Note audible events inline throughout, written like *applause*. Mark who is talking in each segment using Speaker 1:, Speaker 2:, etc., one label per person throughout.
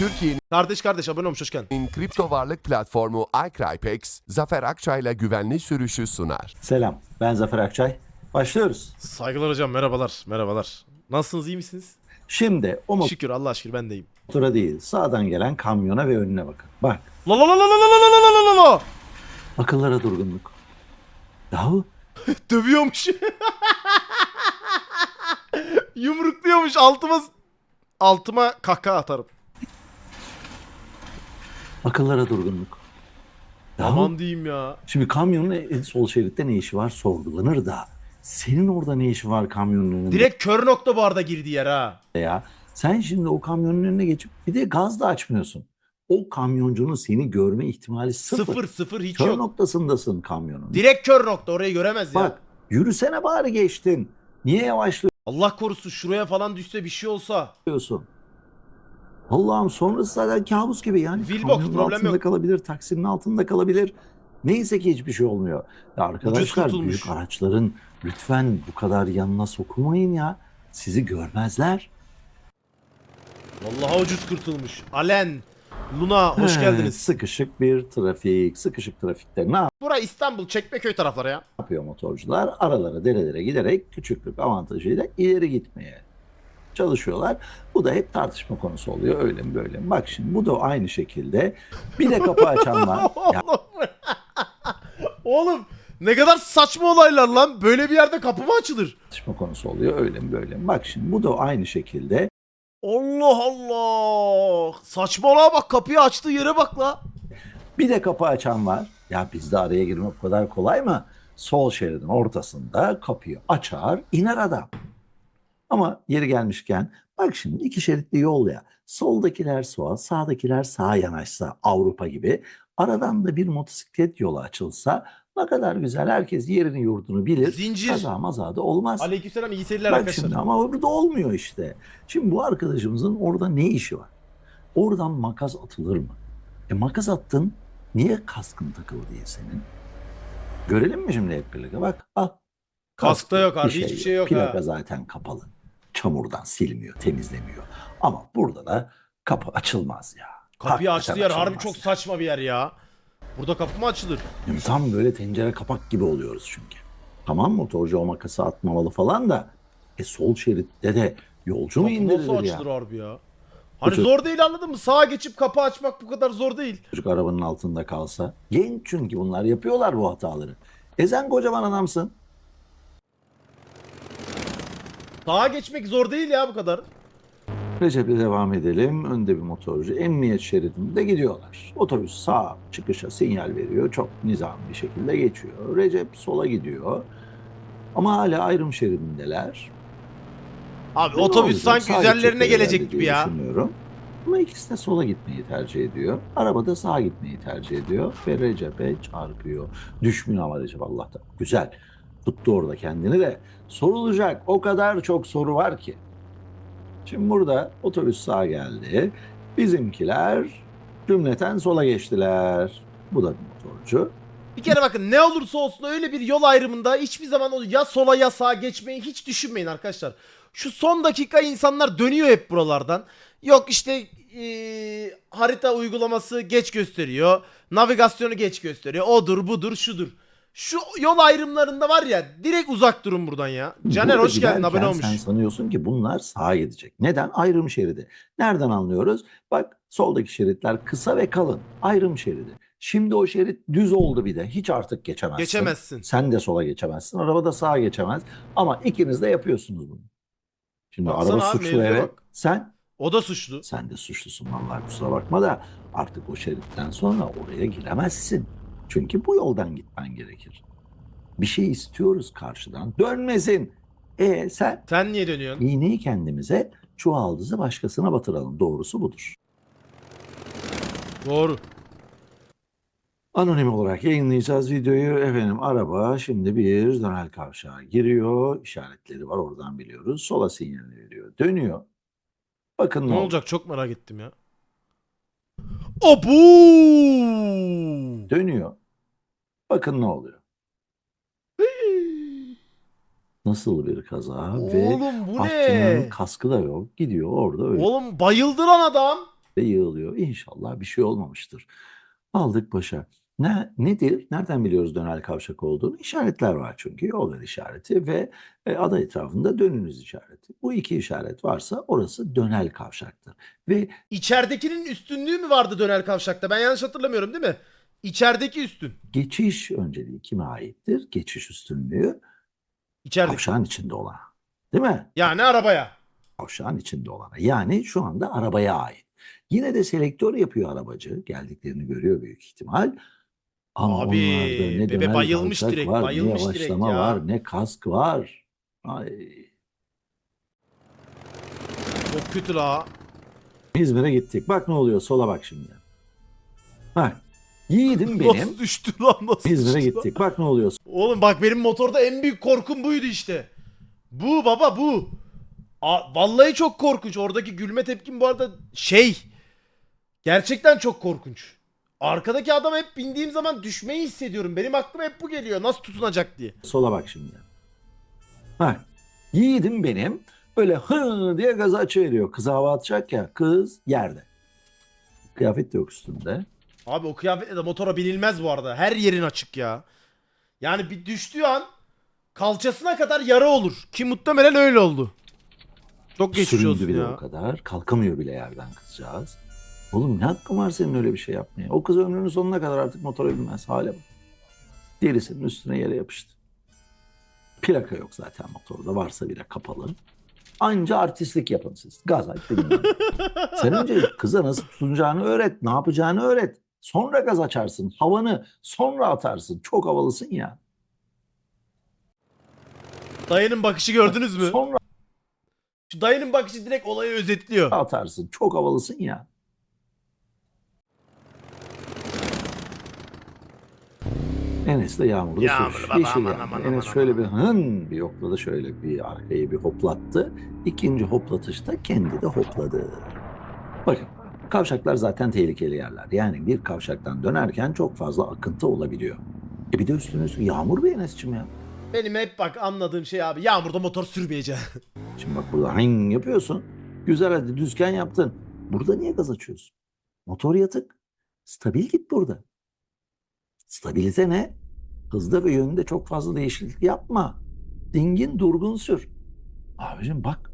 Speaker 1: Türkiye'nin
Speaker 2: Kardeş kardeş abone olmuş hoş geldin.
Speaker 1: kripto varlık platformu iCrypex, Zafer Akçay'la güvenli sürüşü sunar.
Speaker 3: Selam, ben Zafer Akçay. Başlıyoruz.
Speaker 2: Saygılar hocam merhabalar merhabalar. Nasılsınız iyi misiniz?
Speaker 3: Şimdi o
Speaker 2: Şükür Allah şükür ben deyim.
Speaker 3: motora değil, sağdan gelen kamyona ve önüne bakın. Bak,
Speaker 2: La la la la la la la la la la la.
Speaker 3: akıllara durgunluk. Yahu,
Speaker 2: Dövüyormuş. Yumrukluyormuş altıma altıma kahkaha atarım.
Speaker 3: Akıllara durgunluk. Yahu,
Speaker 2: Aman diyeyim ya.
Speaker 3: şimdi kamyonun en sol şeritte ne işi var sorgulanır da. Senin orada ne işi var kamyonun önünde
Speaker 2: Direkt kör nokta bu arada girdi yer ha.
Speaker 3: ya? Sen şimdi o kamyonun önüne geçip bir de gaz da açmıyorsun. O kamyoncunun seni görme ihtimali sıfır.
Speaker 2: Sıfır sıfır hiç
Speaker 3: Kör
Speaker 2: yok.
Speaker 3: noktasındasın kamyonun.
Speaker 2: Direkt kör nokta orayı göremez ya.
Speaker 3: Bak, yürüsene bari geçtin. Niye yavaşlıyorsun?
Speaker 2: Allah korusun şuraya falan düşse bir şey olsa.
Speaker 3: Allah'ım sonrası zaten kabus gibi yani. Kamyonun
Speaker 2: problem
Speaker 3: altında
Speaker 2: yok.
Speaker 3: kalabilir, taksinin altında kalabilir. Neyse ki hiçbir şey olmuyor. Ya arkadaşlar büyük araçların lütfen bu kadar yanına sokulmayın ya. Sizi görmezler.
Speaker 2: Vallahi ucuz kurtulmuş. Alen, Luna hoş
Speaker 3: He,
Speaker 2: geldiniz.
Speaker 3: Sıkışık bir trafik, sıkışık trafikte ne
Speaker 2: Bura İstanbul, Çekmeköy tarafları ya.
Speaker 3: yapıyor motorcular? Aralara, derelere giderek küçüklük avantajıyla ileri gitmeye çalışıyorlar. Bu da hep tartışma konusu oluyor. Öyle mi böyle mi? Bak şimdi bu da aynı şekilde. Bir de kapı açan var. Ya *laughs*
Speaker 2: Oğlum. Oğlum ne kadar saçma olaylar lan. Böyle bir yerde kapı mı açılır?
Speaker 3: tartışma konusu oluyor. Öyle mi böyle mi? Bak şimdi bu da aynı şekilde
Speaker 2: Allah Allah. Saçmalığa bak kapıyı açtığı yere bak la.
Speaker 3: bir de kapı açan var. Ya bizde araya girmek o kadar kolay mı? Sol şeridin ortasında kapıyı açar, iner adam. Ama yeri gelmişken bak şimdi iki şeritli yol ya. Soldakiler sola, sağdakiler sağa yanaşsa Avrupa gibi. Aradan da bir motosiklet yolu açılsa ne kadar güzel. Herkes yerini yurdunu bilir.
Speaker 2: Zincir.
Speaker 3: Kaza maza da olmaz.
Speaker 2: Aleykümselam iyi seyirler
Speaker 3: Bak
Speaker 2: arkadaşlar.
Speaker 3: şimdi ama orada olmuyor işte. Şimdi bu arkadaşımızın orada ne işi var? Oradan makas atılır mı? E makas attın. Niye kaskın takılı değil senin? Görelim mi şimdi hep birlikte? Bak al.
Speaker 2: Kaskta yok abi, hiçbir şey yok
Speaker 3: Plaka
Speaker 2: ha.
Speaker 3: zaten kapalı. Çamurdan silmiyor, temizlemiyor. Ama burada da kapı açılmaz ya.
Speaker 2: Kapıyı
Speaker 3: Hakikaten
Speaker 2: açtığı yer harbi
Speaker 3: açılmaz
Speaker 2: çok saçma bir yer ya. Burada kapı mı açılır?
Speaker 3: Yani tam böyle tencere kapak gibi oluyoruz çünkü. Tamam motorcu o makası atmamalı falan da e sol şeritte de yolcu mu
Speaker 2: Kapı
Speaker 3: indirilir
Speaker 2: nasıl
Speaker 3: ya?
Speaker 2: açılır harbi ya? Hani
Speaker 3: çocuk-
Speaker 2: zor değil anladın mı? Sağa geçip kapı açmak bu kadar zor değil.
Speaker 3: Çocuk arabanın altında kalsa. Genç çünkü bunlar yapıyorlar bu hataları. E sen kocaman adamsın.
Speaker 2: Sağa geçmek zor değil ya bu kadar.
Speaker 3: Recep'e devam edelim. Önde bir motorcu emniyet şeridinde gidiyorlar. Otobüs sağ çıkışa sinyal veriyor. Çok nizam bir şekilde geçiyor. Recep sola gidiyor. Ama hala ayrım şeridindeler.
Speaker 2: Abi
Speaker 3: Ne
Speaker 2: otobüs
Speaker 3: olacak?
Speaker 2: sanki
Speaker 3: Sağa
Speaker 2: üzerlerine
Speaker 3: gidecekler
Speaker 2: gelecek
Speaker 3: herhalde
Speaker 2: gibi
Speaker 3: diye
Speaker 2: ya.
Speaker 3: Düşünüyorum. Ama ikisi de sola gitmeyi tercih ediyor. Araba da sağa gitmeyi tercih ediyor. Ve Recep'e çarpıyor. Düşmüyor ama Recep Allah'tan. Güzel. Tuttu orada kendini de. Sorulacak o kadar çok soru var ki. Şimdi burada otobüs sağa geldi. Bizimkiler cümleten sola geçtiler. Bu da bir motorcu.
Speaker 2: Bir kere bakın ne olursa olsun öyle bir yol ayrımında hiçbir zaman ya sola ya sağa geçmeyi hiç düşünmeyin arkadaşlar. Şu son dakika insanlar dönüyor hep buralardan. Yok işte eee, harita uygulaması geç gösteriyor. Navigasyonu geç gösteriyor. Odur budur şudur. Şu yol ayrımlarında var ya direkt uzak durun buradan ya. Caner
Speaker 3: Burada
Speaker 2: hoş geldin abone olmuş.
Speaker 3: Sen sanıyorsun ki bunlar sağa gidecek. Neden? Ayrım şeridi. Nereden anlıyoruz? Bak soldaki şeritler kısa ve kalın. Ayrım şeridi. Şimdi o şerit düz oldu bir de. Hiç artık geçemezsin.
Speaker 2: Geçemezsin.
Speaker 3: Sen de sola geçemezsin. Araba da sağa geçemez. Ama ikiniz de yapıyorsunuz bunu. Şimdi
Speaker 2: Baksana
Speaker 3: araba
Speaker 2: abi,
Speaker 3: suçlu
Speaker 2: mevzuya
Speaker 3: evet.
Speaker 2: bak.
Speaker 3: Sen
Speaker 2: O da suçlu.
Speaker 3: sen de suçlusun vallahi kusura bakma da artık o şeritten sonra oraya giremezsin. Çünkü bu yoldan gitmen gerekir. Bir şey istiyoruz karşıdan. Dönmesin. E sen
Speaker 2: Sen niye dönüyorsun?
Speaker 3: iğneyi kendimize, çuvaldızı başkasına batıralım. Doğrusu budur.
Speaker 2: Doğru.
Speaker 3: Anonim olarak yayınlayacağız videoyu. Efendim araba şimdi bir dönel kavşağa giriyor. İşaretleri var oradan biliyoruz. Sola sinyalini veriyor. Dönüyor. Bakın
Speaker 2: Ne
Speaker 3: ne,
Speaker 2: olacak çok merak ettim ya. Abu!
Speaker 3: Dönüyor. Bakın ne oluyor. Nasıl bir kaza ve
Speaker 2: Oğlum bu ne?
Speaker 3: kaskı da yok. Gidiyor orada öyle.
Speaker 2: Oğlum bayıldı lan adam.
Speaker 3: ve yığılıyor. İnşallah bir şey olmamıştır. Aldık başa. Ne, nedir? Nereden biliyoruz dönel kavşak olduğunu? İşaretler var çünkü. Yol ver işareti ve e, ada etrafında dönünüz işareti. Bu iki işaret varsa orası dönel kavşaktır. Ve
Speaker 2: İçeridekinin üstünlüğü mü vardı dönel kavşakta? Ben yanlış hatırlamıyorum değil mi? İçerideki üstün.
Speaker 3: geçiş önceliği kime aittir? Geçiş üstünlüğü
Speaker 2: İçerideki.
Speaker 3: kavşağın içinde olana. Değil mi?
Speaker 2: Yani arabaya.
Speaker 3: kavşağın içinde olana. Yani şu anda arabaya ait. Yine de selektör yapıyor arabacı. Geldiklerini görüyor büyük ihtimal. Ama
Speaker 2: Abi,
Speaker 3: onlarda ne
Speaker 2: bebe
Speaker 3: dönel
Speaker 2: bayılmış
Speaker 3: kavşak
Speaker 2: direkt,
Speaker 3: var,
Speaker 2: bayılmış
Speaker 3: ne
Speaker 2: direkt
Speaker 3: yavaşlama
Speaker 2: ya.
Speaker 3: var, ne kask var. Ay,
Speaker 2: Çok kötü la.
Speaker 3: İzmir'e gittik. Bak ne oluyor. Sola bak şimdi. Bak. Yiğidim benim.
Speaker 2: Nasıl düştü lan nasıl
Speaker 3: İzmir'e
Speaker 2: düştü lan?
Speaker 3: gittik. Bak ne oluyor.
Speaker 2: Oğlum bak benim motorda en büyük korkum buydu işte. Bu baba bu. A- vallahi çok korkunç. Oradaki gülme tepkim bu arada şey. Gerçekten çok korkunç. Arkadaki adam hep bindiğim zaman düşmeyi hissediyorum. Benim aklıma hep bu geliyor. Nasıl tutunacak diye.
Speaker 3: Sola bak şimdi. Bak. Yiğidim benim. Böyle hı diye gazı açıveriyor. Kız hava atacak ya. Kız yerde. Kıyafet de yok üstünde.
Speaker 2: Abi o kıyafetle de motora binilmez bu arada. Her yerin açık ya. Yani bir düştüğü an kalçasına kadar yara olur. Ki muhtemelen öyle oldu. Çok geçmiş
Speaker 3: Süründü
Speaker 2: olsun
Speaker 3: bile
Speaker 2: ya.
Speaker 3: o kadar. Kalkamıyor bile yerden kızcağız. Oğlum ne hakkın var senin öyle bir şey yapmaya? O kız ömrünün sonuna kadar artık motora binmez. Hale bak. Derisinin üstüne yere yapıştı. Plaka yok zaten motorda. Varsa bile kapalı. Anca artistlik yapın siz. Gaz aç. *laughs* Sen önce kıza nasıl tutunacağını öğret. Ne yapacağını öğret. Sonra gaz açarsın. Havanı sonra atarsın. Çok havalısın ya.
Speaker 2: Dayının bakışı gördünüz mü?
Speaker 3: Sonra
Speaker 2: Şu dayının bakışı direkt olayı özetliyor.
Speaker 3: atarsın. Çok havalısın ya. Enes de yağmurda
Speaker 2: Yağmur
Speaker 3: sürüş.
Speaker 2: baba,
Speaker 3: Yeşil
Speaker 2: aman, aman,
Speaker 3: Enes
Speaker 2: aman,
Speaker 3: şöyle bir hın bir yokladı şöyle bir arkayı bir hoplattı. İkinci hoplatışta kendi de hopladı. Bakın kavşaklar zaten tehlikeli yerler. Yani bir kavşaktan dönerken çok fazla akıntı olabiliyor. E bir de üstüne üstüne yağmur be Enes'cim ya.
Speaker 2: Benim hep bak anladığım şey abi yağmurda motor sürmeyeceksin. *laughs*
Speaker 3: Şimdi bak burada hın yapıyorsun. Güzel hadi düzgen yaptın. Burada niye gaz açıyorsun? Motor yatık. Stabil git burada. Stabilite ne? Hızda ve yönünde çok fazla değişiklik yapma. Dingin durgun sür. Abicim bak.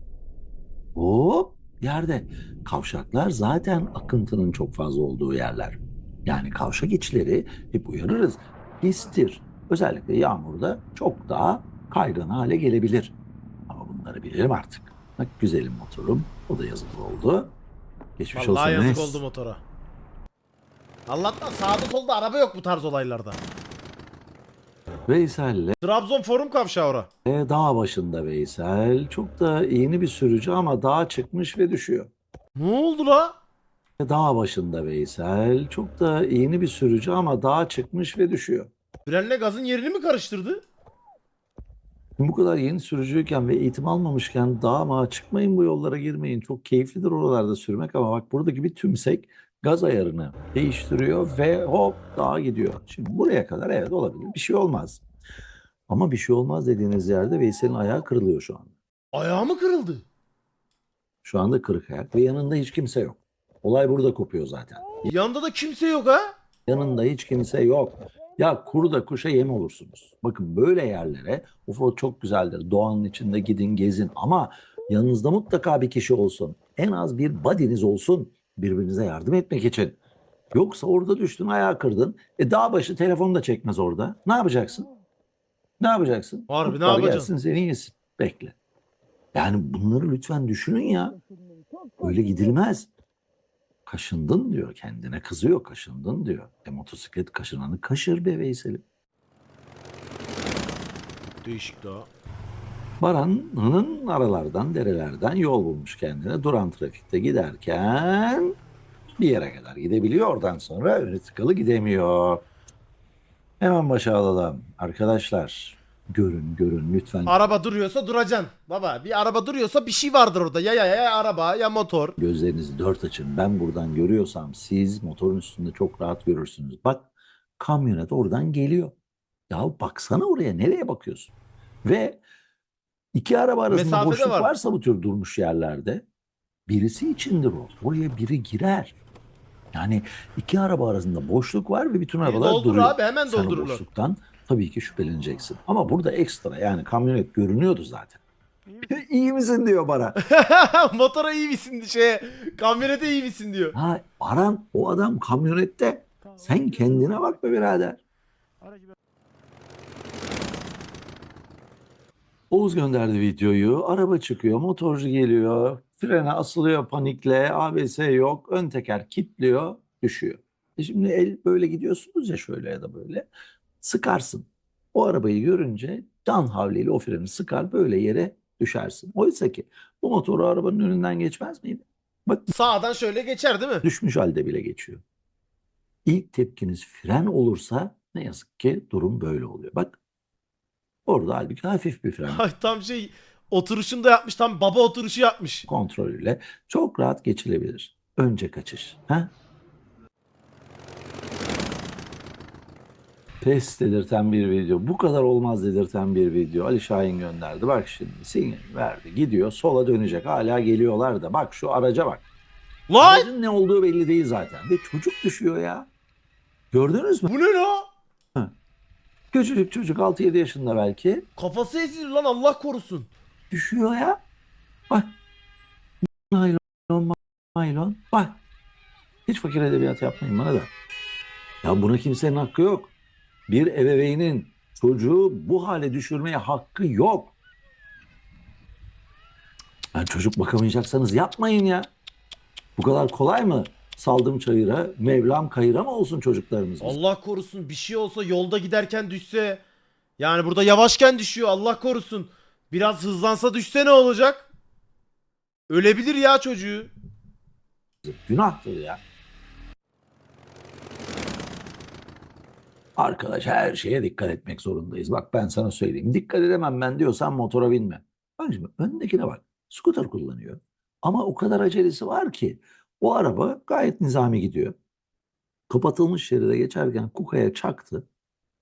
Speaker 3: Hop yerde. Kavşaklar zaten akıntının çok fazla olduğu yerler. Yani kavşak içleri hep uyarırız. Pistir. Özellikle yağmurda çok daha kaygan hale gelebilir. Ama bunları bilirim artık. Bak güzelim motorum. O da yazık oldu. Geçmiş
Speaker 2: Vallahi
Speaker 3: olsun
Speaker 2: yazık
Speaker 3: Enes.
Speaker 2: oldu motora. Allah'tan sağda solda araba yok bu tarz olaylarda.
Speaker 3: Veysel'le
Speaker 2: Trabzon forum kavşağı ora.
Speaker 3: dağ başında Veysel. Çok da yeni bir sürücü ama dağa çıkmış ve düşüyor.
Speaker 2: Ne oldu la?
Speaker 3: Dağ başında Veysel. Çok da yeni bir sürücü ama dağa çıkmış ve düşüyor.
Speaker 2: Frenle gazın yerini mi karıştırdı?
Speaker 3: Bu kadar yeni sürücüyken ve eğitim almamışken dağa mağa çıkmayın bu yollara girmeyin. Çok keyiflidir oralarda sürmek ama bak buradaki bir tümsek gaz ayarını değiştiriyor ve hop dağa gidiyor. Şimdi buraya kadar evet olabilir bir şey olmaz. Ama bir şey olmaz dediğiniz yerde Veysel'in ayağı kırılıyor şu anda.
Speaker 2: Ayağı mı kırıldı?
Speaker 3: Şu anda kırık ayak ve yanında hiç kimse yok. Olay burada kopuyor zaten.
Speaker 2: Yanında da kimse yok ha?
Speaker 3: Yanında hiç kimse yok. Ya kurda kuşa yem olursunuz. Bakın böyle yerlere UFO çok güzeldir. Doğanın içinde gidin gezin ama yanınızda mutlaka bir kişi olsun. En az bir buddy'niz olsun birbirinize yardım etmek için. Yoksa orada düştün ayağı kırdın. E dağ başı telefonu da çekmez orada. Ne yapacaksın? Ne yapacaksın?
Speaker 2: Harbi, ne yapacaksın?
Speaker 3: Gelsin seni yesin. Bekle. Yani bunları lütfen düşünün ya. Öyle gidilmez. Kaşındın diyor kendine kızıyor kaşındın diyor. E motosiklet kaşınanı kaşır be Veysel'im.
Speaker 2: Değişik daha.
Speaker 3: Baran'ın aralardan derelerden yol bulmuş kendine duran trafikte giderken bir yere kadar gidebiliyor oradan sonra önü tıkalı gidemiyor. Hemen başa alalım arkadaşlar. Görün görün lütfen
Speaker 2: Araba duruyorsa duracaksın. Baba bir araba duruyorsa bir şey vardır orada. Ya ya ya araba ya motor.
Speaker 3: Gözlerinizi dört açın. Ben buradan görüyorsam siz motorun üstünde çok rahat görürsünüz. Bak kamyonet oradan geliyor. Ya baksana oraya nereye bakıyorsun? Ve iki araba arasında
Speaker 2: Mesafede
Speaker 3: boşluk
Speaker 2: var.
Speaker 3: varsa bu tür durmuş yerlerde birisi içindir o. Oraya biri girer. Yani iki araba arasında boşluk var ve bütün arabalar
Speaker 2: doldur
Speaker 3: duruyor.
Speaker 2: abi, hemen
Speaker 3: Sen o boşluktan tabii ki şüpheleneceksin. Ama burada ekstra yani kamyonet görünüyordu zaten. İyi *laughs* misin diyor bana. *laughs*
Speaker 2: Motora iyi misin şey kamyonete iyi misin diyor.
Speaker 3: Ha Baran o adam kamyonette. Sen kendine bak be birader. Oğuz gönderdi videoyu. Araba çıkıyor, motorcu geliyor. Frene asılıyor panikle. ABS yok. Ön teker kilitliyor, düşüyor. E şimdi el böyle gidiyorsunuz ya şöyle ya da böyle. Sıkarsın. O arabayı görünce can havliyle o freni sıkar böyle yere düşersin. Oysa ki bu motoru arabanın önünden geçmez miydi? Bak
Speaker 2: Sağdan şöyle geçer değil mi?
Speaker 3: düşmüş halde bile geçiyor. İlk tepkiniz fren olursa ne yazık ki durum böyle oluyor. Bak orada halbuki hafif bir fren
Speaker 2: Ay, tam şey oturuşunda yapmış tam baba oturuşu yapmış.
Speaker 3: kontrolüyle çok rahat geçilebilir. Önce kaçış. Ha? Pes dedirten bir video. Bu kadar olmaz dedirten bir video. Ali Şahin gönderdi. Bak şimdi sinyal verdi. Gidiyor sola dönecek. Hala geliyorlar da. Bak şu araca bak.
Speaker 2: Lan
Speaker 3: Aracın ne olduğu belli değil zaten. Ve çocuk düşüyor ya. Gördünüz mü?
Speaker 2: bu ne la?
Speaker 3: Küçücük çocuk 6-7 yaşında belki.
Speaker 2: Kafası ezilir lan Allah korusun.
Speaker 3: Düşüyor ya. Bak. Naylon, naylon. Bak. Hiç fakir edebiyat yapmayın bana da. Ya buna kimsenin hakkı yok. Bir ebeveynin çocuğu bu hale düşürmeye hakkı yok. Yani çocuk bakamayacaksanız yapmayın ya. Bu kadar kolay mı? Saldım çayıra, Mevlam kayıra mı olsun çocuklarımız? bizim?
Speaker 2: Allah korusun bir şey olsa yolda giderken düşse. Yani burada yavaşken düşüyor Allah korusun. Biraz hızlansa düşse ne olacak? Ölebilir ya çocuğu.
Speaker 3: Günahtır ya. Arkadaş her şeye dikkat etmek zorundayız. Bak ben sana söyleyeyim. Dikkat edemem ben diyorsan motora binme. Bak şimdi öndekine bak. Scooter kullanıyor. Ama o kadar acelesi var ki o araba gayet nizami gidiyor. Kapatılmış şeride geçerken Kuka'ya çaktı.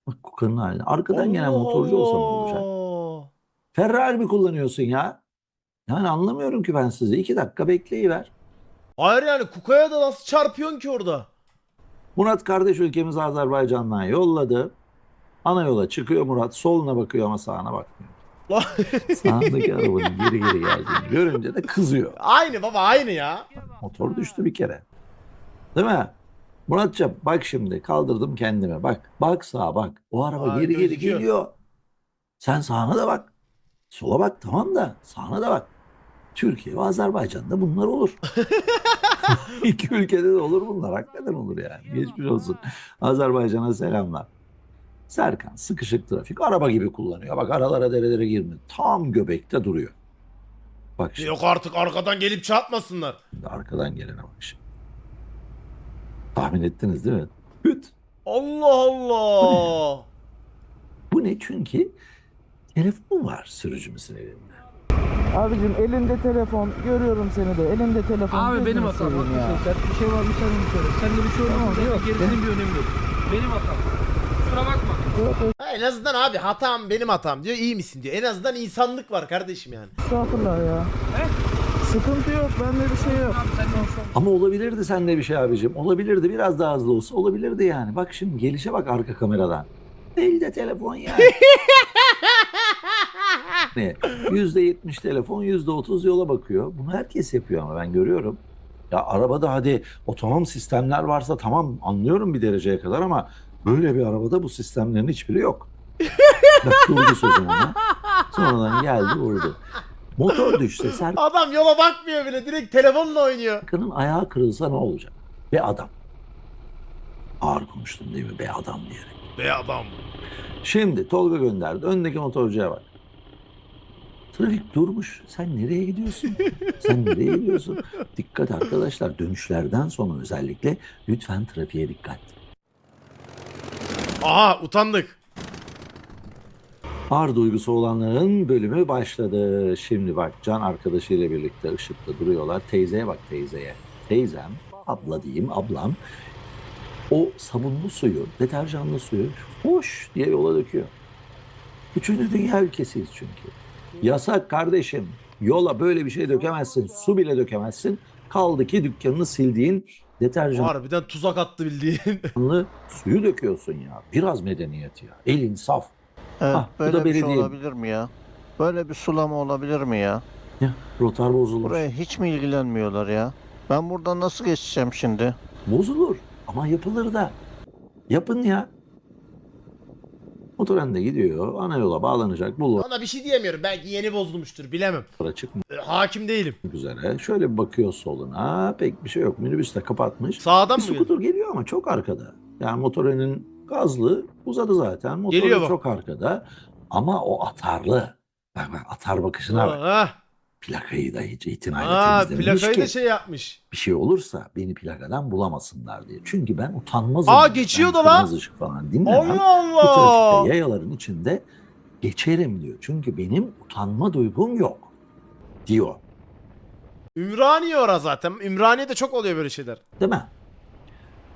Speaker 3: Bak Kuka'nın haline. Arkadan gelen motorcu olsa ne olacak? Ferrari mi kullanıyorsun ya? Yani anlamıyorum ki ben sizi. İki dakika bekleyiver.
Speaker 2: Hayır yani Kuka'ya da nasıl çarpıyorsun ki orada?
Speaker 3: Murat kardeş ülkemiz Azerbaycan'dan yolladı. Ana yola çıkıyor Murat. Soluna bakıyor ama sağına bakmıyor. *laughs* Sağındaki arabanın geri geri geldiğini görünce de kızıyor.
Speaker 2: aynı baba aynı ya.
Speaker 3: Motor düştü bir kere. Değil mi? Muratcan bak şimdi kaldırdım kendime. Bak bak sağa bak. O araba
Speaker 2: Aa,
Speaker 3: geri geri
Speaker 2: gözüküyor.
Speaker 3: geliyor. Sen sağına da bak. Sola bak tamam da sağına da bak. Türkiye ve Azerbaycan'da bunlar olur. *laughs* İki ülkede de olur bunlar. Hakikaten olur yani. Geçmiş olsun. Azerbaycan'a selamlar. Serkan sıkışık trafik. Araba gibi kullanıyor. Bak aralara derelere girmiyor. Tam göbekte duruyor. Bak şimdi
Speaker 2: Yok artık arkadan gelip çarpmasınlar.
Speaker 3: arkadan gelene bak şimdi. Tahmin ettiniz değil mi? Hüt.
Speaker 2: Allah Allah.
Speaker 3: Bu ne? Çünkü telefon var sürücümüzün elinde.
Speaker 4: Abicim elinde telefon görüyorum seni de elinde telefon.
Speaker 5: Abi benim hatam. Haklısın sen. Bir şey var mı sen mi söyle. Sende bir şey olmaz.
Speaker 4: Yok,
Speaker 5: Yok. Gerisinin bir önemi yok. Benim hatam.
Speaker 2: Ha, en azından abi hatam benim hatam diyor iyi misin diyor. En azından insanlık var kardeşim yani.
Speaker 4: Estağfurullah ya.
Speaker 5: He?
Speaker 4: Sıkıntı yok bende bir şey yok.
Speaker 3: Ama olabilirdi sende bir şey abicim. Olabilirdi biraz daha hızlı olsa olabilirdi yani. Bak şimdi gelişe bak arka kameradan. Elde telefon yani. *laughs* ne? %70 telefon %30 yola bakıyor. Bunu herkes yapıyor ama ben görüyorum. Ya arabada hadi otonom sistemler varsa tamam anlıyorum bir dereceye kadar ama böyle bir arabada bu sistemlerin hiçbiri yok. *laughs* Bak sözüm ona. Sonradan geldi vurdu. Motor düşse Serkan
Speaker 2: Adam yola bakmıyor bile direkt telefonla oynuyor.
Speaker 3: Serkan'ın ayağı kırılsa ne olacak? Be adam. Ağır konuştum değil mi? Be adam diyerek.
Speaker 2: Be adam.
Speaker 3: Şimdi Tolga gönderdi. Öndeki motorcuya bak. Trafik durmuş. Sen nereye gidiyorsun? Sen nereye gidiyorsun? Dikkat arkadaşlar. Dönüşlerden sonra özellikle lütfen trafiğe dikkat.
Speaker 2: Aha utandık.
Speaker 3: Ağır duygusu olanların bölümü başladı. Şimdi bak Can arkadaşıyla birlikte ışıkta duruyorlar. Teyzeye bak teyzeye. Teyzem, abla diyeyim ablam o sabunlu suyu, deterjanlı suyu hoş diye yola döküyor. Üçüncü dünya ülkesiyiz çünkü. Yasak kardeşim. Yola böyle bir şey dökemezsin. Su bile dökemezsin. Kaldı ki dükkanını sildiğin deterjanlı
Speaker 2: Harbiden tuzak attı bildiğin. *laughs*
Speaker 3: suyu döküyorsun ya. Biraz medeniyet ya. El insaf.
Speaker 6: Evet,
Speaker 3: Ah, bu
Speaker 6: böyle
Speaker 3: da
Speaker 6: bir şey
Speaker 3: belediye.
Speaker 6: olabilir mi ya? Böyle bir sulama olabilir mi ya?
Speaker 3: Ya, rotar bozulur.
Speaker 6: Buraya hiç mi ilgilenmiyorlar ya? Ben buradan nasıl geçeceğim şimdi?
Speaker 3: Bozulur. Ama yapılır da. Yapın ya. De gidiyor. Ana yola bağlanacak. Bulvara
Speaker 2: Ona bir şey diyemiyorum. Belki yeni bozulmuştur. Bilemem.
Speaker 3: çıkmak
Speaker 2: E, Hakim değilim.
Speaker 3: üzere. Şöyle bir bakıyor soluna. Pek bir şey yok. Minibüs de kapatmış.
Speaker 2: Sağdan
Speaker 3: Bir
Speaker 2: mı geliyor?
Speaker 3: skuter geliyor ama çok arkada. Yani motorenin gazlı uzadı zaten. Motoru
Speaker 2: Geliyor bak.
Speaker 3: çok arkada. Ama o atarlı. Bak bak atar bakışına bak.
Speaker 2: Ha,
Speaker 3: Plakayı da hiç itinayla
Speaker 2: ha,
Speaker 3: temizlememiş
Speaker 2: plakayı
Speaker 3: ki.
Speaker 2: da şey yapmış.
Speaker 3: Bir şey olursa beni plakadan bulamasınlar diye. Çünkü ben utanmazım.
Speaker 2: Aa, geçiyor da lan.
Speaker 3: Kırmızı ışık falan dinlemem.
Speaker 2: Allah
Speaker 3: Bu
Speaker 2: Allah.
Speaker 3: trafikte yayaların içinde geçerim diyor. Çünkü benim utanma duygum yok diyor.
Speaker 2: Ümraniye ora zaten. Ümraniye'de çok oluyor böyle şeyler.
Speaker 3: Değil mi?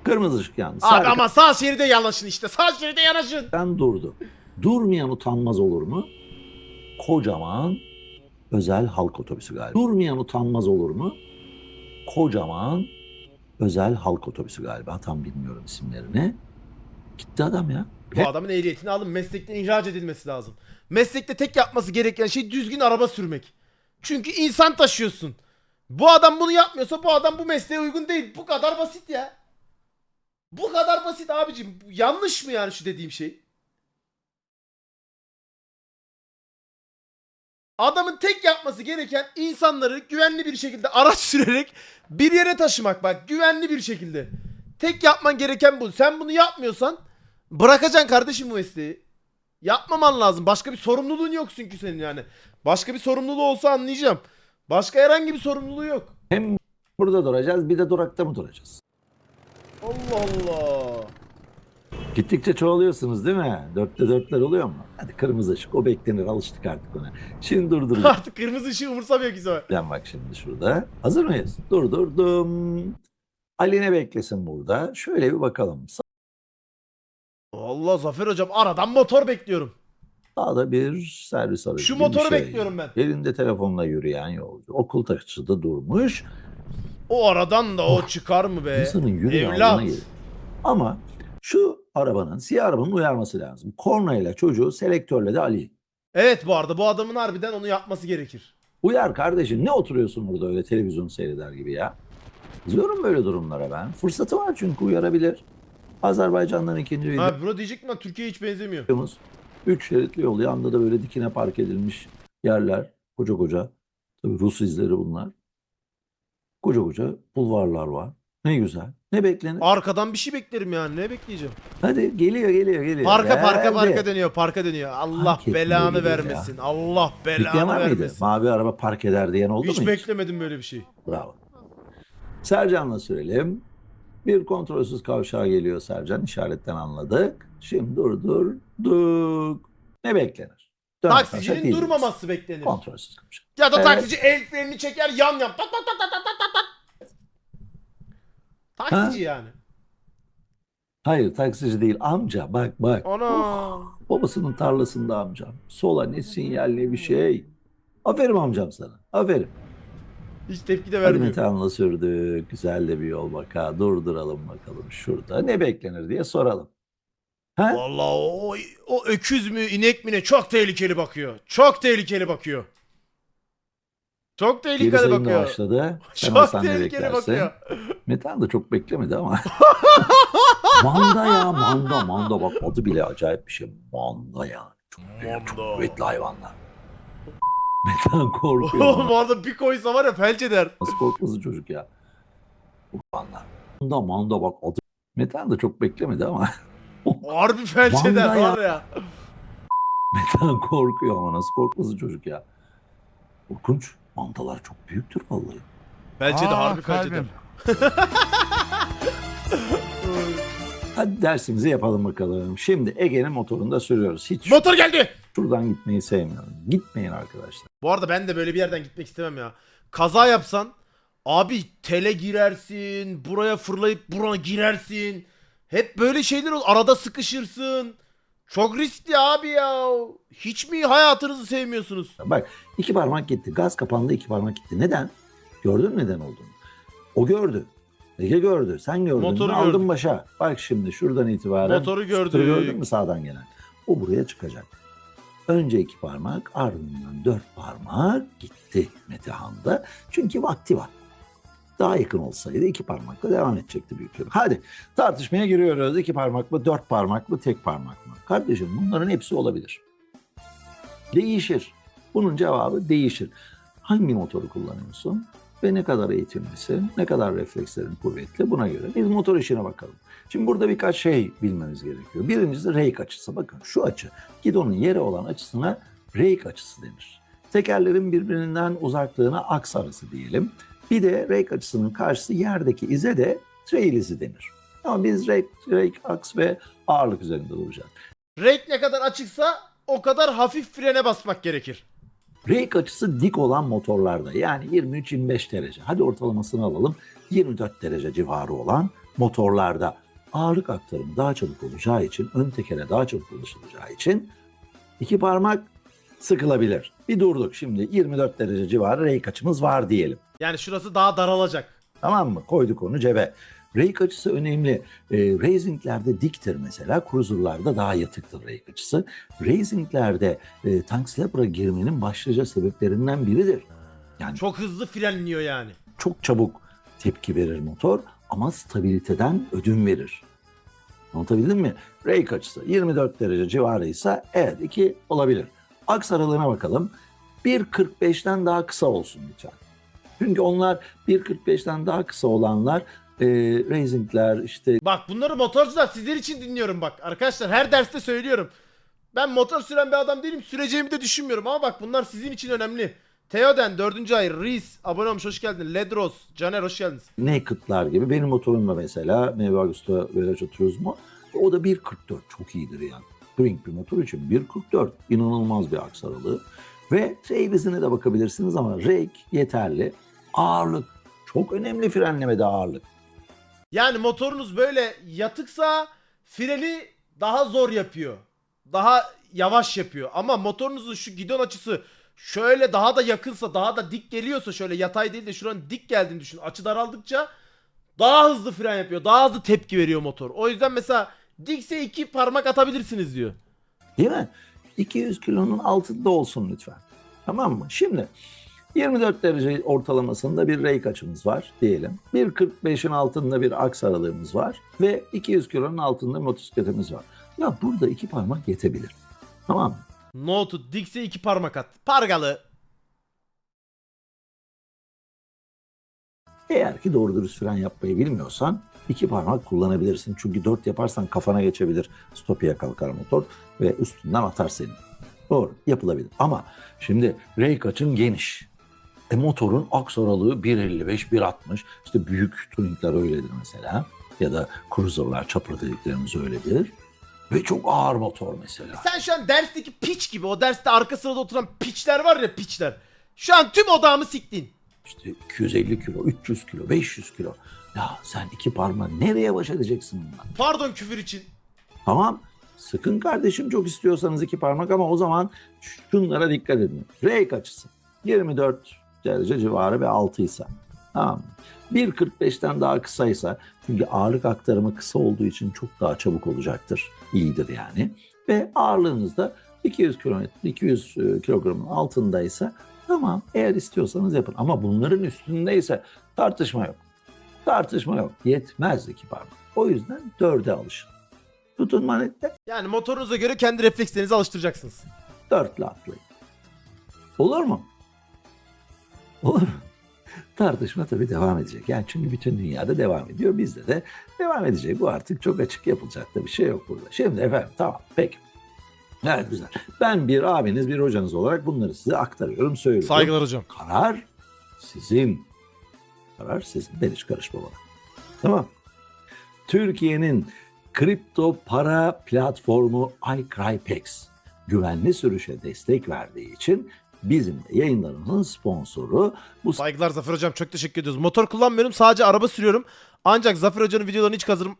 Speaker 3: Kırmızı ışık yandı.
Speaker 2: Abi
Speaker 3: Sarı
Speaker 2: ama sağ şeride yanaşın işte. Sağ şeride yanaşın.
Speaker 3: Ben durdu. Durmayan utanmaz olur mu? Kocaman özel halk otobüsü galiba. Durmayan utanmaz olur mu? Kocaman özel halk otobüsü galiba. Tam bilmiyorum isimlerini. Gitti adam ya.
Speaker 2: Bu adamın ehliyetini alın. Meslekten ihraç edilmesi lazım. Meslekte tek yapması gereken şey düzgün araba sürmek. Çünkü insan taşıyorsun. Bu adam bunu yapmıyorsa bu adam bu mesleğe uygun değil. Bu kadar basit ya. Bu kadar basit abicim. Yanlış mı yani şu dediğim şey? Adamın tek yapması gereken insanları güvenli bir şekilde araç *laughs* sürerek bir yere taşımak bak güvenli bir şekilde. Tek yapman gereken bu. Sen bunu yapmıyorsan bırakacaksın kardeşim bu mesleği. Yapmaman lazım. Başka bir sorumluluğun yok çünkü senin yani. Başka bir sorumluluğu olsa anlayacağım. Başka herhangi bir sorumluluğu yok.
Speaker 3: Hem burada duracağız bir de durakta mı duracağız?
Speaker 2: Allah Allah.
Speaker 3: Gittikçe çoğalıyorsunuz değil mi? Dörtte dörtler oluyor mu? Hadi kırmızı ışık o beklenir alıştık artık ona. Şimdi durduracağım *laughs*
Speaker 2: Artık kırmızı ışığı umursamıyor ki sonra.
Speaker 3: bak şimdi şurada. Hazır mıyız? Durdurdum. Ali ne beklesin burada? Şöyle bir bakalım.
Speaker 2: Allah Zafer hocam aradan motor bekliyorum.
Speaker 3: Sağda bir servis aracı.
Speaker 2: Şu
Speaker 3: gibi bir
Speaker 2: motoru
Speaker 3: şey.
Speaker 2: bekliyorum ben.
Speaker 3: Elinde telefonla yürüyen yolcu. Okul taşıda durmuş.
Speaker 2: O aradan da o çıkar mı be?
Speaker 3: İnsanın
Speaker 2: evlat.
Speaker 3: gelir. Ama şu arabanın, siyah arabanın uyarması lazım. Kornayla çocuğu, selektörle de Ali.
Speaker 2: Evet bu arada bu adamın harbiden onu yapması gerekir.
Speaker 3: Uyar kardeşim ne oturuyorsun burada öyle televizyon seyreder gibi ya. Kızıyorum böyle durumlara ben. Fırsatı var çünkü uyarabilir. Azerbaycan'dan ikinci
Speaker 2: Ha buna diyecektim ben Türkiye'ye hiç benzemiyor.
Speaker 3: videomuz. Üç şeritli yol. Yanında da böyle dikine park edilmiş yerler. Koca koca. Tabii Rus izleri bunlar. Koca koca bulvarlar var. Ne güzel. Ne beklenir?
Speaker 2: Arkadan bir şey beklerim yani ne bekleyeceğim?
Speaker 3: Hadi geliyor geliyor geliyor.
Speaker 2: Parka parka
Speaker 3: Geldi.
Speaker 2: parka dönüyor parka dönüyor. Allah
Speaker 3: Hak etmiyor
Speaker 2: belanı
Speaker 3: ya.
Speaker 2: vermesin. Allah
Speaker 3: Bekleyen
Speaker 2: belanı
Speaker 3: var mıydı?
Speaker 2: vermesin.
Speaker 3: Mavi araba park eder diyen oldu
Speaker 2: Hiç
Speaker 3: mu hiç?
Speaker 2: beklemedim böyle bir şey.
Speaker 3: Bravo. Sercan'la sürelim. Bir kontrolsüz kavşağa geliyor Sercan. İşaretten anladık. Şimdi durdurduk. Ne beklenir? Dön kavşak
Speaker 2: Taksicinin
Speaker 3: değil.
Speaker 2: durmaması beklenir.
Speaker 3: Kontrolsüz kavşak.
Speaker 2: Ya da
Speaker 3: Evet.
Speaker 2: taksici el frenini çeker yan yan. Tak tak tak tak tak tak tak. Taksici yani.
Speaker 3: Hayır taksici değil amca bak bak.
Speaker 2: Ana.
Speaker 3: Babasının tarlasında amcam. Sola ne sinyal ne bir şey. Aferin amcam sana. Aferin.
Speaker 2: Hiç tepki de
Speaker 3: Hadi
Speaker 2: vermiyor.
Speaker 3: Metehan'la sürdük. Güzel de bir yol baka. Durduralım bakalım şurada. Ne beklenir diye soralım. Ha?
Speaker 2: Vallahi o, o öküz mü inek mi ne çok tehlikeli bakıyor. Çok tehlikeli bakıyor. Çok
Speaker 3: Geri
Speaker 2: tehlikeli
Speaker 3: sayım da
Speaker 2: bakıyor.
Speaker 3: başladı. *laughs* Sen
Speaker 2: Çok
Speaker 3: ne
Speaker 2: tehlikeli
Speaker 3: beklersin?
Speaker 2: bakıyor.
Speaker 3: Metehan da çok beklemedi ama. *laughs* manda ya manda manda bak adı bile acayip bir şey. Manda ya. Çok, büyük, çok
Speaker 2: Manda.
Speaker 3: kuvvetli hayvanlar. Metehan korkuyor.
Speaker 2: Oğlum
Speaker 3: ama.
Speaker 2: bu arada bir koysa var ya felç eder.
Speaker 3: Nasıl korkmasın çocuk ya. Bu hayvanlar. Manda manda bak adı. Metehan da çok beklemedi ama. *laughs*
Speaker 2: Harbi felç
Speaker 3: Manda
Speaker 2: eder
Speaker 3: ya.
Speaker 2: var ya.
Speaker 3: Metehan korkuyor ama nasıl korkmasın çocuk ya. Korkunç. Mandalar çok büyüktür vallahi.
Speaker 2: Eder
Speaker 4: Aa,
Speaker 2: harbi
Speaker 4: kalbim. *laughs*
Speaker 3: Hadi dersimizi yapalım bakalım. Şimdi Ege'nin motorunda sürüyoruz. Hiç
Speaker 2: Motor geldi.
Speaker 3: şuradan gitmeyi sevmiyorum. Gitmeyin arkadaşlar.
Speaker 2: Bu arada ben de böyle bir yerden gitmek istemem ya. Kaza yapsan abi tele girersin, buraya fırlayıp buraya girersin. Hep böyle şeyler olur. Arada sıkışırsın. Çok riskli abi ya. Hiç mi hayatınızı sevmiyorsunuz?
Speaker 3: Bak iki parmak gitti. Gaz kapandı iki parmak gitti. Neden? Gördün mü neden olduğunu? O gördü. Ege gördü. Sen gördün.
Speaker 2: Motoru?
Speaker 3: Aldın
Speaker 2: gördük.
Speaker 3: başa. Bak şimdi şuradan itibaren.
Speaker 2: Motoru gördük.
Speaker 3: gördün mü sağdan gelen? O buraya çıkacak. Önce iki parmak ardından dört parmak gitti Metehan'da. Çünkü vakti var. Daha yakın olsaydı iki parmakla devam edecekti büyük ihtimal. Hadi tartışmaya giriyoruz. İki parmak mı, dört parmak mı, tek parmak mı? Kardeşim bunların hepsi olabilir. Değişir. Bunun cevabı değişir. Hangi motoru kullanıyorsun ve ne kadar eğitimlisin, ne kadar reflekslerin kuvvetli buna göre biz motor işine bakalım. Şimdi burada birkaç şey bilmemiz gerekiyor. Birincisi rake açısı. Bakın şu açı gidonun yere olan açısına rake açısı denir. Tekerlerin birbirinden uzaklığına aks arası diyelim. Bir de rake açısının karşısı yerdeki ize de trail izi denir. Ama biz rake, rake aks ve ağırlık üzerinde duracağız.
Speaker 2: Rake ne kadar açıksa o kadar hafif frene basmak gerekir.
Speaker 3: Rake açısı dik olan motorlarda yani 23-25 derece. Hadi ortalamasını alalım. 24 derece civarı olan motorlarda ağırlık aktarımı daha çabuk olacağı için, ön tekere daha çabuk ulaşılacağı için iki parmak sıkılabilir. Bir durduk şimdi 24 derece civarı rake açımız var diyelim.
Speaker 2: Yani şurası daha daralacak.
Speaker 3: Tamam mı? Koyduk onu cebe. Rake açısı önemli. E, racinglerde diktir mesela. Cruiser'larda daha yatıktır rake açısı. Racinglerde e, tank slapper'a girmenin başlıca sebeplerinden biridir. Yani çok,
Speaker 2: Çok hızlı frenliyor yani.
Speaker 3: çok çabuk tepki verir motor ama stabiliteden ödün verir. Anlatabildim mi? Rake açısı 24 derece civarıysa evet 2 olabilir. Aks aralığına bakalım. 1.45'ten daha kısa olsun lütfen. Çünkü onlar 1.45'ten daha kısa olanlar e, racingler işte
Speaker 2: Bak bunları motorcular sizler için dinliyorum bak. Arkadaşlar her derste söylüyorum. Ben motor süren bir adam değilim. Süreceğimi de düşünmüyorum ama bak bunlar sizin için önemli. Teoden 4. ay Reis abone olmuş hoş geldin. Ledros, Caner hoş geldiniz.
Speaker 3: naked'lar gibi. Benim motorumda mesela Meve Augusta Velacho Turismo o da 1.44 çok iyidir yani. Touring bir motor için 1.44 inanılmaz bir aks aralığı. Ve hızına da bakabilirsiniz ama rake yeterli. Ağırlık çok önemli frenlemede ağırlık.
Speaker 2: Yani motorunuz böyle yatıksa freni daha zor yapıyor. Daha yavaş yapıyor. Ama motorunuzun şu gidon açısı şöyle daha da yakınsa, daha da dik geliyorsa şöyle yatay değil de şuranın dik geldiğini düşün. Açı daraldıkça daha hızlı fren yapıyor. Daha hızlı tepki veriyor motor. O yüzden mesela dikse iki parmak atabilirsiniz diyor.
Speaker 3: Değil mi? 200 kilonun altında olsun lütfen. Tamam mı? Şimdi 24 derece ortalamasında bir rake açımız var diyelim. 1.45'in altında bir aks aralığımız var ve 200 kilonun altında motosikletimiz var. Ya burada iki parmak yetebilir. Tamam mı?
Speaker 2: Notu dikse iki parmak at. Pargalı.
Speaker 3: Eğer ki doğru dürüst fren yapmayı bilmiyorsan iki parmak kullanabilirsin. Çünkü dört yaparsan kafana geçebilir. Stopiye kalkar motor ve üstünden atar seni. Doğru yapılabilir. Ama şimdi rake açın geniş. E motorun aks aralığı 1.55, 1.60. İşte büyük tuningler öyledir mesela. Ya da cruiserlar, çapra dediklerimiz öyledir. Ve çok ağır motor mesela.
Speaker 2: Sen şu an dersteki piç gibi o derste arka sırada oturan piçler var ya piçler. Şu an tüm odağımı siktin.
Speaker 3: İşte 250 kilo, 300 kilo, 500 kilo. Ya sen iki parmağı nereye baş edeceksin bunlar?
Speaker 2: Pardon küfür için.
Speaker 3: Tamam. Sıkın kardeşim çok istiyorsanız iki parmak ama o zaman şunlara dikkat edin. Rake açısı 24 derece civarı ve altıysa. Tamam mı? 1.45'ten daha kısaysa çünkü ağırlık aktarımı kısa olduğu için çok daha çabuk olacaktır. İyidir yani. Ve ağırlığınız da 200 kilometre 200 e, kilogramın altındaysa tamam eğer istiyorsanız yapın. Ama bunların üstündeyse tartışma yok. Tartışma yok. Yetmez iki parmak. O yüzden dörde alışın. Tutun manette
Speaker 2: Yani motorunuza göre kendi reflekslerinizi alıştıracaksınız.
Speaker 3: dörtle atlayın. Olur mu? Olur mu? Tartışma tabii devam edecek. Yani çünkü bütün dünyada devam ediyor. Bizde de devam edecek. Bu artık çok açık yapılacak da bir şey yok burada. Şimdi efendim tamam peki. Evet güzel. Ben bir abiniz, bir hocanız olarak bunları size aktarıyorum, söylüyorum.
Speaker 2: Saygılar hocam.
Speaker 3: Karar sizin. Karar sizin. Ben hiç karışmam ona. Tamam. Türkiye'nin kripto para platformu iCrypex güvenli sürüşe destek verdiği için bizim yayınlarımızın sponsoru bu
Speaker 2: Saygılar Zafer hocam çok teşekkür ediyoruz. Motor kullanmıyorum sadece araba sürüyorum. Ancak Zafer hocanın videolarını hiç kazırım...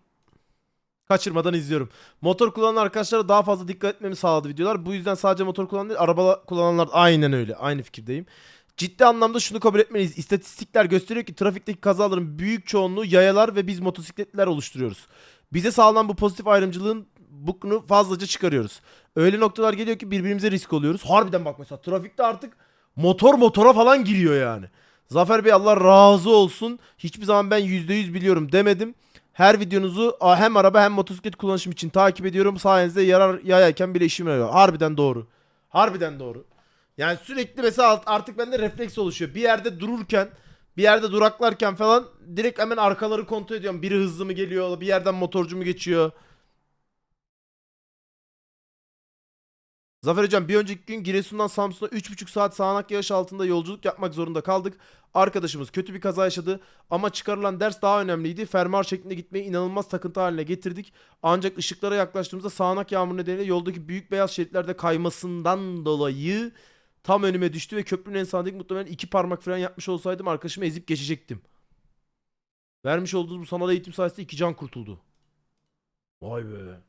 Speaker 2: Kaçırmadan izliyorum. Motor kullanan arkadaşlara daha fazla dikkat etmemi sağladı videolar. Bu yüzden sadece motor kullanan değil, araba kullananlar aynen öyle. Aynı fikirdeyim. Ciddi anlamda şunu kabul etmeliyiz. İstatistikler gösteriyor ki trafikteki kazaların büyük çoğunluğu yayalar ve biz motosikletliler oluşturuyoruz. Bize sağlanan bu pozitif ayrımcılığın bukunu fazlaca çıkarıyoruz. Öyle noktalar geliyor ki birbirimize risk oluyoruz. Harbiden bak mesela trafikte artık motor motora falan giriyor yani. Zafer Bey Allah razı olsun. Hiçbir zaman ben %100 biliyorum demedim. Her videonuzu hem araba hem motosiklet kullanışım için takip ediyorum. Sayenizde yarar yayarken bile işime yarıyor. Harbiden doğru. Harbiden doğru. Yani sürekli mesela artık bende refleks oluşuyor. Bir yerde dururken, bir yerde duraklarken falan direkt hemen arkaları kontrol ediyorum. Biri hızlı mı geliyor, bir yerden motorcu mu geçiyor. Zafer Hocam bir önceki gün Giresun'dan Samsun'a 3,5 saat sağanak yağış altında yolculuk yapmak zorunda kaldık. Arkadaşımız kötü bir kaza yaşadı ama çıkarılan ders daha önemliydi. Fermuar şeklinde gitmeyi inanılmaz takıntı haline getirdik. Ancak ışıklara yaklaştığımızda sağanak yağmur nedeniyle yoldaki büyük beyaz şeritlerde kaymasından dolayı tam önüme düştü ve köprünün en sağındaki muhtemelen iki parmak fren yapmış olsaydım arkadaşımı ezip geçecektim. Vermiş olduğunuz bu sanal eğitim sayesinde iki can kurtuldu. Vay be.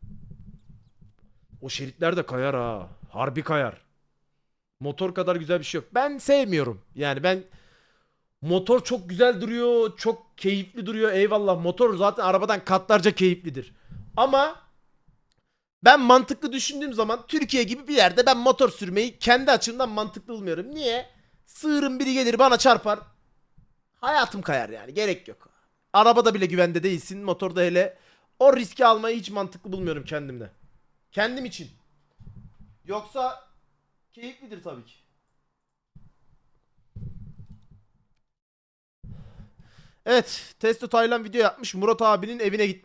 Speaker 2: O şeritler de kayar ha. Harbi kayar. Motor kadar güzel bir şey yok. Ben sevmiyorum. Yani ben motor çok güzel duruyor, çok keyifli duruyor. Eyvallah motor zaten arabadan katlarca keyiflidir. Ama ben mantıklı düşündüğüm zaman Türkiye gibi bir yerde ben motor sürmeyi kendi açımdan mantıklı bulmuyorum. Niye? Sığırın biri gelir bana çarpar. Hayatım kayar yani gerek yok. Arabada bile güvende değilsin motorda hele. O riski almayı hiç mantıklı bulmuyorum kendimde. Kendim için. Yoksa keyiflidir tabii ki. Evet, Testo Taylan video yapmış. Murat abinin evine gitmiş.